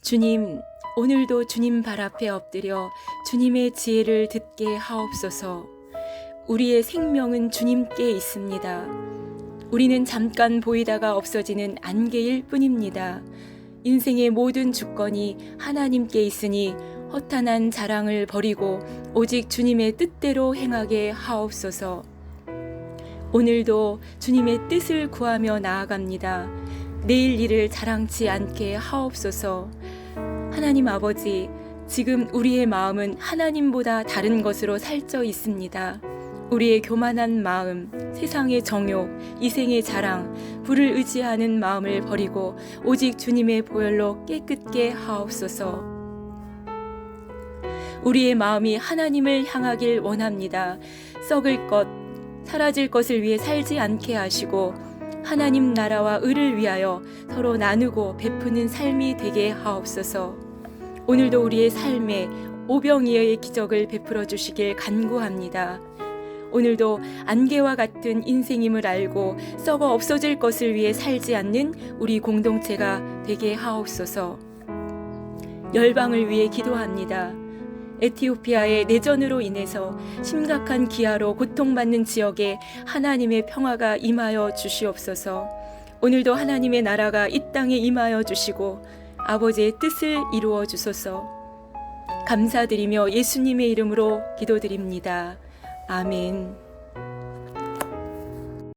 주님, 오늘도 주님 발 앞에 엎드려 주님의 지혜를 듣게 하옵소서. 우리의 생명은 주님께 있습니다. 우리는 잠깐 보이다가 없어지는 안개일 뿐입니다. 인생의 모든 주권이 하나님께 있으니 허탄한 자랑을 버리고 오직 주님의 뜻대로 행하게 하옵소서. 오늘도 주님의 뜻을 구하며 나아갑니다. 내일 일을 자랑치 않게 하옵소서. 하나님 아버지, 지금 우리의 마음은 하나님보다 다른 것으로 살쪄 있습니다. 우리의 교만한 마음, 세상의 정욕, 이생의 자랑, 불을 의지하는 마음을 버리고 오직 주님의 보혈로 깨끗게 하옵소서. 우리의 마음이 하나님을 향하길 원합니다. 썩을 것, 사라질 것을 위해 살지 않게 하시고 하나님 나라와 의를 위하여 서로 나누고 베푸는 삶이 되게 하옵소서. 오늘도 우리의 삶에 오병이어의 기적을 베풀어 주시길 간구합니다. 오늘도 안개와 같은 인생임을 알고 썩어 없어질 것을 위해 살지 않는 우리 공동체가 되게 하옵소서. 열방을 위해 기도합니다. 에티오피아의 내전으로 인해서 심각한 기아로 고통받는 지역에 하나님의 평화가 임하여 주시옵소서. 오늘도 하나님의 나라가 이 땅에 임하여 주시고 아버지의 뜻을 이루어 주소서. 감사드리며 예수님의 이름으로 기도드립니다. 아멘.